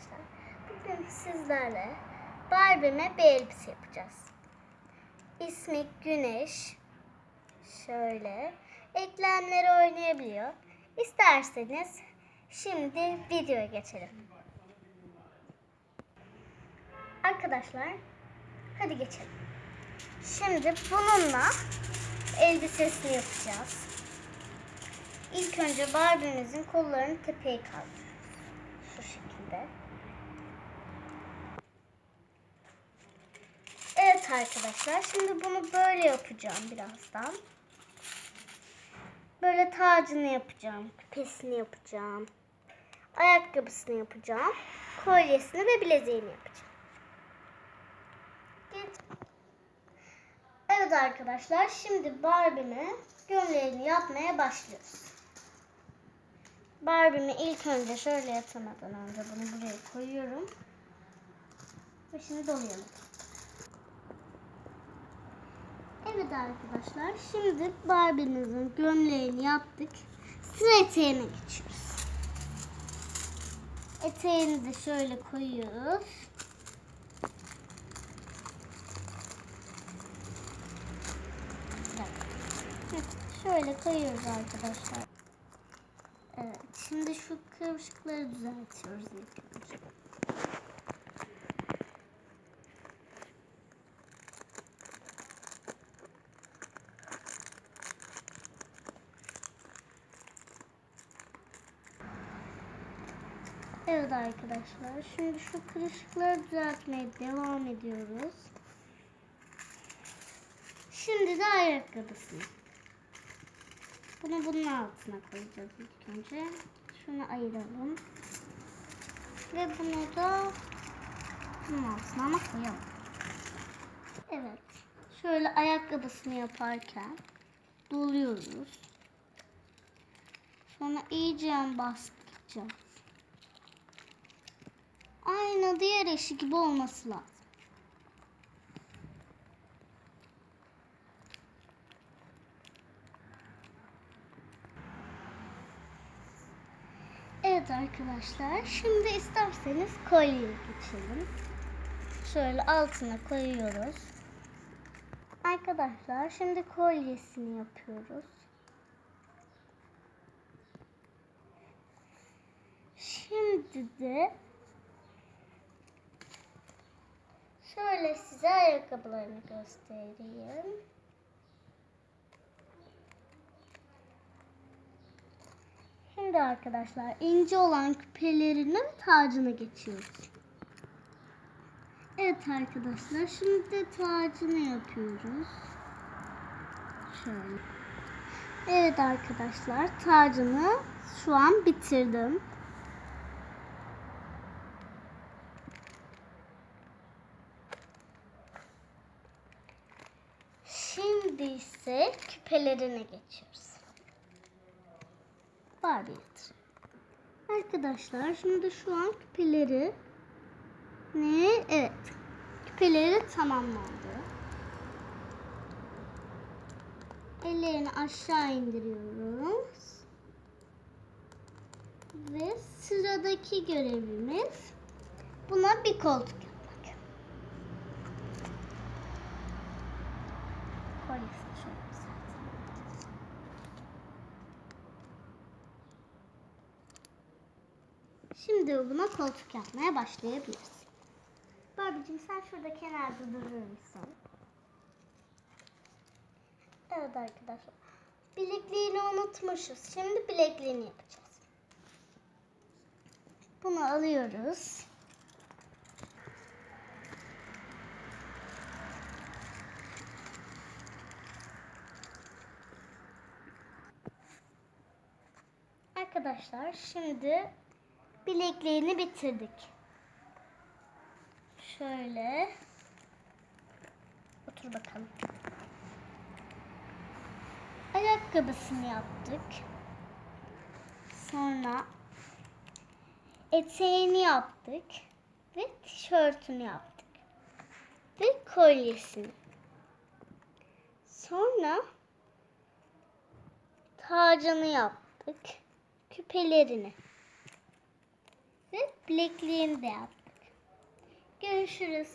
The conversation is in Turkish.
arkadaşlar. Bugün sizlerle Barbie'me bir elbise yapacağız. İsmi Güneş. Şöyle. Eklemleri oynayabiliyor. İsterseniz şimdi videoya geçelim. Arkadaşlar hadi geçelim. Şimdi bununla elbisesini yapacağız. İlk önce Barbie'mizin kollarını tepeye kaldırıyoruz. Şu şekilde. Arkadaşlar şimdi bunu böyle yapacağım birazdan. Böyle tacını yapacağım, küpesini yapacağım, ayakkabısını yapacağım, kolyesini ve bileziğini yapacağım. Evet arkadaşlar şimdi Barbie'me gömleğini yapmaya başlıyoruz. Barbie'mi ilk önce şöyle yatamadan önce bunu buraya koyuyorum. Ve şimdi dolayalım. Evet arkadaşlar şimdi Barbie'mizin gömleğini yaptık. Sıra eteğine geçiyoruz. Eteğini de şöyle koyuyoruz. Şöyle koyuyoruz arkadaşlar. Evet, şimdi şu kıvırcıkları düzeltiyoruz ilk önce. Evet arkadaşlar, şimdi şu kırışıkları düzeltmeye devam ediyoruz. Şimdi de ayakkabısını. Bunu bunun altına koyacağız ilk önce. Şunu ayıralım. Ve bunu da bunun altına ama koyalım. Evet. Şöyle ayakkabısını yaparken doluyoruz. Sonra iyice bastıracağız. Aynı diğer eşi gibi olması lazım. Evet arkadaşlar, şimdi isterseniz kolyeye geçelim. Şöyle altına koyuyoruz. Arkadaşlar, şimdi kolyesini yapıyoruz. Şimdi de şöyle size ayakkabılarını göstereyim. Şimdi arkadaşlar ince olan küpelerinin tacını geçiyoruz. Evet arkadaşlar şimdi de tacını yapıyoruz. Şöyle. Evet arkadaşlar tacını şu an bitirdim. İse küpelerine geçiyoruz. Barbie yatır. Arkadaşlar şimdi şu an küpeleri ne? Evet. Küpeleri tamamlandı. Ellerini aşağı indiriyoruz. Ve sıradaki görevimiz buna bir koltuk yapmak. Kolyesini şöyle düzeltelim. Şimdi buna koltuk yapmaya başlayabiliriz. Barbie'cim sen şurada kenarda durur musun? Evet arkadaşlar. Bilekliğini unutmuşuz. Şimdi bilekliğini yapacağız. Bunu alıyoruz. Arkadaşlar şimdi bilekliğini bitirdik. Şöyle. Otur bakalım. Ayakkabısını yaptık. Sonra eteğini yaptık. Ve tişörtünü yaptık. Ve kolyesini. Sonra tacını yaptık. Küpelerini. Ve bilekliğini de yaptık. Görüşürüz.